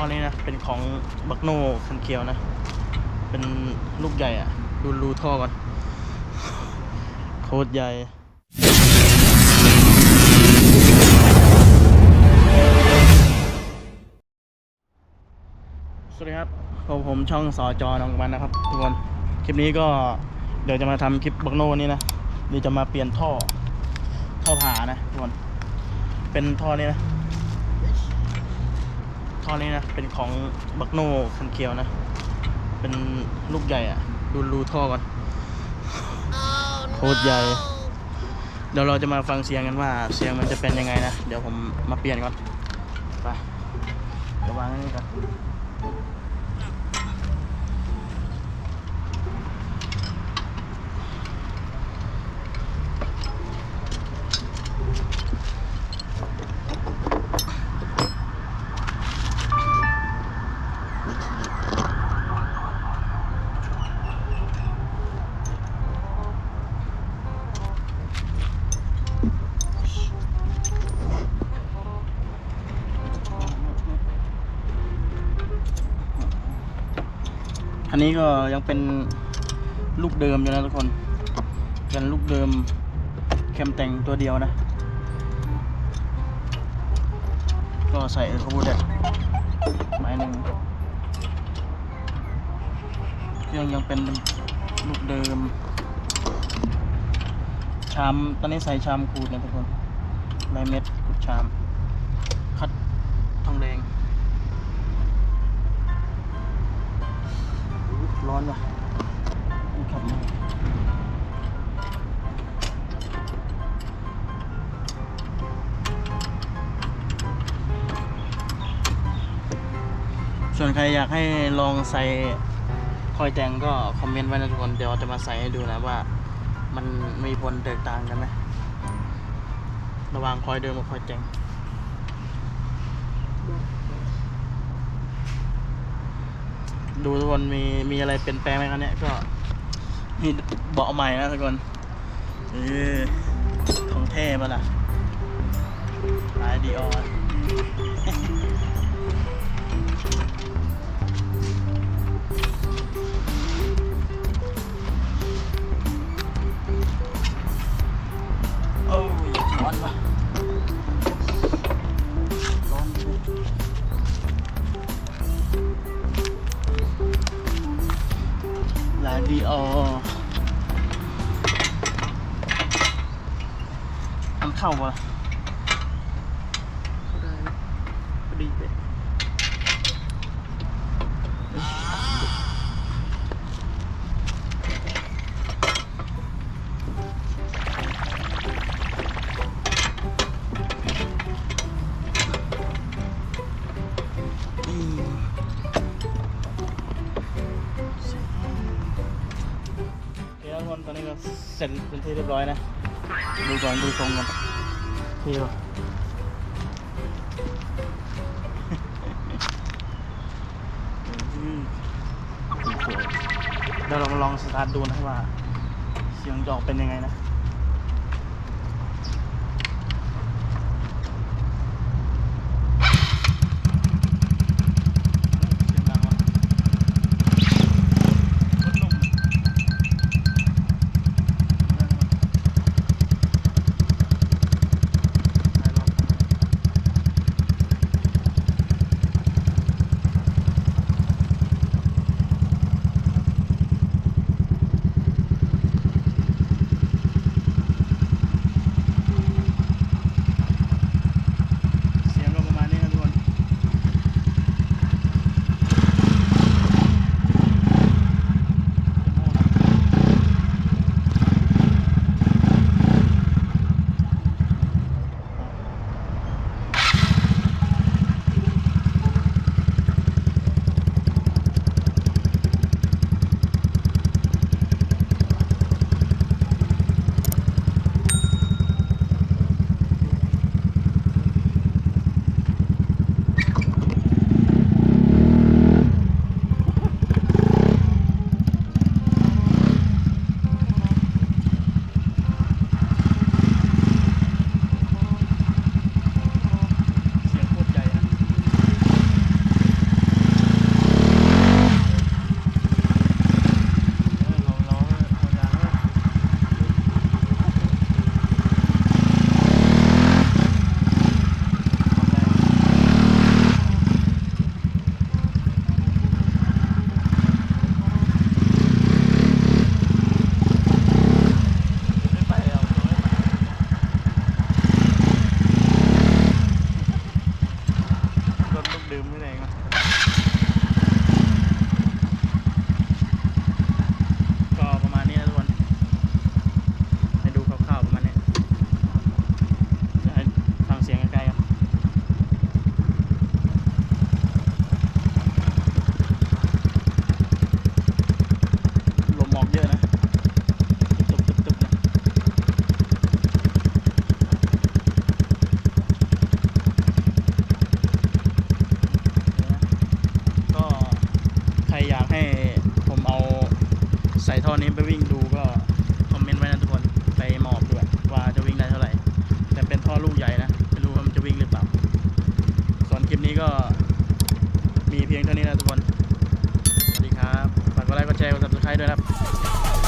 ท่อนี้นะ เป็นของบักโน่คันเคียวนะ เป็นลูกใหญ่อะดูรูท่อก่อน โคตรใหญ่สวัสดีครับผมผมช่องสอจอน้องมันนะครับทุกคนคลิปนี้ก็เดี๋ยวจะมาทำคลิปบักโน่นี่นะเดี๋ยวจะมาเปลี่ยนท่อท่อผานะทุกคนเป็นท่อนี้นะ อนี้นะ เป็นของบักโน่คันเคียวนะ เป็นลูกใหญ่อะดูรูท่อก่อนโคตรใหญ่ เดี๋ยวเราจะมาฟังเสียงกันว่าเสียงมันจะเป็นยังไงนะ เดี๋ยวผมมาเปลี่ยนก่อน ไปเดี๋ยววางนนี้ก่อน อันนี้ก็ยังเป็นลูกเดิมอยู่นะทุกคนเป็นลูกเดิมแคมแต่งตัวเดียวนะ ก็ใส่ขบูเด็ดไม้หนึ่งเครื่องยังเป็นลูกเดิม ชาม ตอนนี้ใส่ชามขูดนะทุกคนลายเม็ดขูดชาม คัดทองแดง ร้อนว่ะมันขับมาส่วนใครอยากให้ลองใส่คอยแตงก็คอมเมนต์ไว้นะทุกคน เดี๋ยวจะมาใส่ให้ดูนะว่า มันมีผลแตกต่างกันไหมระหว่างคอยเดิมกับคอยแต่ง ดูทุกคนมีมีอะไรเปลี่ยนแปลงไหมครับเนี่ยก็มีเบาะใหม่นะทุกคนเออของเท่ปะล่ะลายดีออน มันเข้าปะเข้าได้นะพอดีเลยอืมโอเคทุกคนตอนนี้ก็เสร็จเป็นที่เรียบร้อยนะ ดูก่อนดูทรงกันที่ว่าอืมสวยเดี๋ยวเรามาลองสตาร์ทดูนะว่า เสียงจะออกเป็นยังไงนะ ท่อนี้ไปวิ่งดูก็คอมเมนต์ไว้นะทุกคนไปหมอบด้วยว่าจะวิ่งได้เท่าไหร่ แต่เป็นท่อลูกใหญ่นะไม่รู้ว่ามันจะวิ่งหรือเปล่าส่วนคลิปนี้ก็มีเพียงเท่านี้นะทุกคน สวัสดีครับ ฝากกดไลค์กดแชร์กดซับสไครต์ด้วยนะครับ